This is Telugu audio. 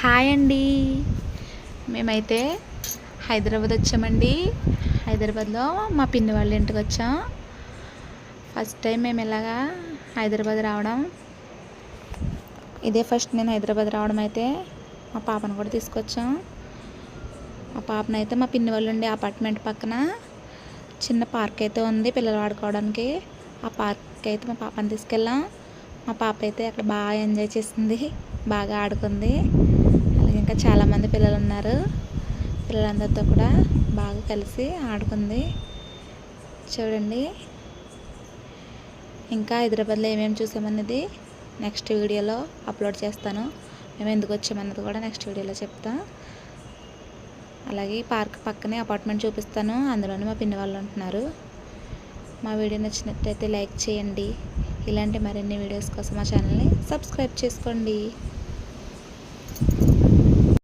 హాయ్ అండి. మేమైతే హైదరాబాద్ వచ్చామండి. హైదరాబాద్లో మా పిన్ని వాళ్ళ ఇంటికి వచ్చాం. ఫస్ట్ టైం మేము ఇలాగా హైదరాబాద్ రావడం. ఇదే ఫస్ట్ నేను హైదరాబాద్ రావడం అయితే మా పాపను కూడా తీసుకొచ్చాం. మా పాపను అయితే మా పిన్ని వాళ్ళు ఉండే అపార్ట్మెంట్ పక్కన చిన్న పార్క్ అయితే ఉంది పిల్లలు ఆడుకోవడానికి. ఆ పార్క్ అయితే మా పాపని తీసుకెళ్ళాం. మా పాప అయితే అక్కడ బాగా ఎంజాయ్ చేసింది. బాగా ఆడుకుంది. చాలామంది పిల్లలు ఉన్నారు పిల్లలందరితో కూడా బాగా కలిసి ఆడుకుంది. చూడండి. ఇంకా హైదరాబాద్లో ఏమేమి చూసామన్నది నెక్స్ట్ వీడియోలో అప్లోడ్ చేస్తాను. మేము ఎందుకు వచ్చామన్నది కూడా నెక్స్ట్ వీడియోలో చెప్తా. అలాగే పార్క్ పక్కనే అపార్ట్మెంట్ చూపిస్తాను. అందులోనే మా పిన్ని వాళ్ళు ఉంటున్నారు. మా వీడియో నచ్చినట్టయితే లైక్ చేయండి. ఇలాంటి మరిన్ని వీడియోస్ కోసం మా ఛానల్ని సబ్స్క్రైబ్ చేసుకోండి.